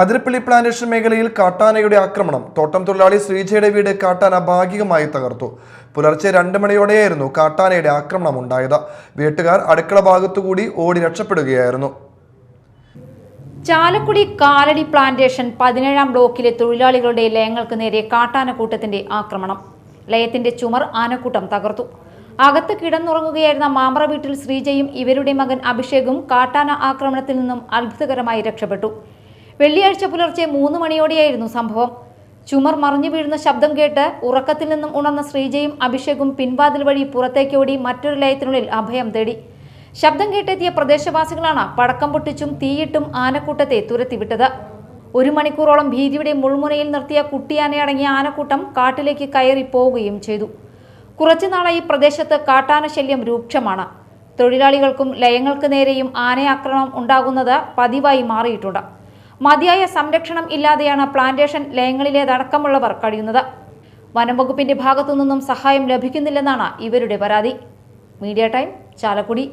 Athirappilly plantation മേഖലയിൽ കാട്ടാനയുടെ ആക്രമണം. തോട്ടം തൊഴിലാളി ശ്രീജയുടെ വീട് കാട്ടാന ഭാഗികമായി തകർത്തു. പുലർച്ചെ രണ്ട് മണിയോടെയായിരുന്നു കാട്ടാനയുടെ ആക്രമണം ഉണ്ടായത്. വീട്ടുകാർ അടുക്കള ഭാഗത്തുകൂടി ഓടി രക്ഷപ്പെടുകയായിരുന്നു. ചാലക്കുടി കാലടി പ്ലാന്റേഷൻ പതിനേഴാം ബ്ലോക്കിലെ തൊഴിലാളികളുടെ ലയങ്ങൾക്ക് നേരെ കാട്ടാനക്കൂട്ടത്തിന്റെ ആക്രമണം. ലയത്തിന്റെ ചുമർ ആനക്കൂട്ടം തകർത്തു. അകത്ത് കിടന്നുറങ്ങുകയായിരുന്ന മാമറ വീട്ടിൽ ശ്രീജയും ഇവരുടെ മകൻ അഭിഷേകും കാട്ടാന ആക്രമണത്തിൽ നിന്നും അത്ഭുതകരമായി രക്ഷപ്പെട്ടു. വെള്ളിയാഴ്ച പുലർച്ചെ മൂന്ന് മണിയോടെയായിരുന്നു സംഭവം. ചുമർ മറിഞ്ഞു വീഴുന്ന ശബ്ദം കേട്ട് ഉറക്കത്തിൽ നിന്നും ഉണർന്ന ശ്രീജയും അഭിഷേകും പിൻവാതിൽ വഴി പുറത്തേക്കോടി മറ്റൊരു ലയത്തിനുള്ളിൽ അഭയം തേടി. ശബ്ദം കേട്ടെത്തിയ പ്രദേശവാസികളാണ് പടക്കം പൊട്ടിച്ചും തീയിട്ടും ആനക്കൂട്ടത്തെ തുരത്തിവിട്ടത്. ഒരു മണിക്കൂറോളം ഭീതിയുടെ മുൾമുനയിൽ നിർത്തിയ കുട്ടിയാനയടങ്ങിയ ആനക്കൂട്ടം കാട്ടിലേക്ക് കയറി പോവുകയും ചെയ്തു. കുറച്ചുനാളായി പ്രദേശത്ത് കാട്ടാന ശല്യം രൂക്ഷമാണ്. തൊഴിലാളികൾക്കും ലയങ്ങൾക്ക് നേരെയും ആനയാക്രമണം ഉണ്ടാകുന്നത് പതിവായി മാറിയിട്ടുണ്ട്. മതിയായ സംരക്ഷണം ഇല്ലാതെയാണ് പ്ലാന്റേഷൻ ലയങ്ങളിലേതടക്കമുള്ളവർ കഴിയുന്നത്. വനംവകുപ്പിന്റെ ഭാഗത്തു നിന്നും സഹായം ലഭിക്കുന്നില്ലെന്നാണ് ഇവരുടെ പരാതി. Media time Chalakudy.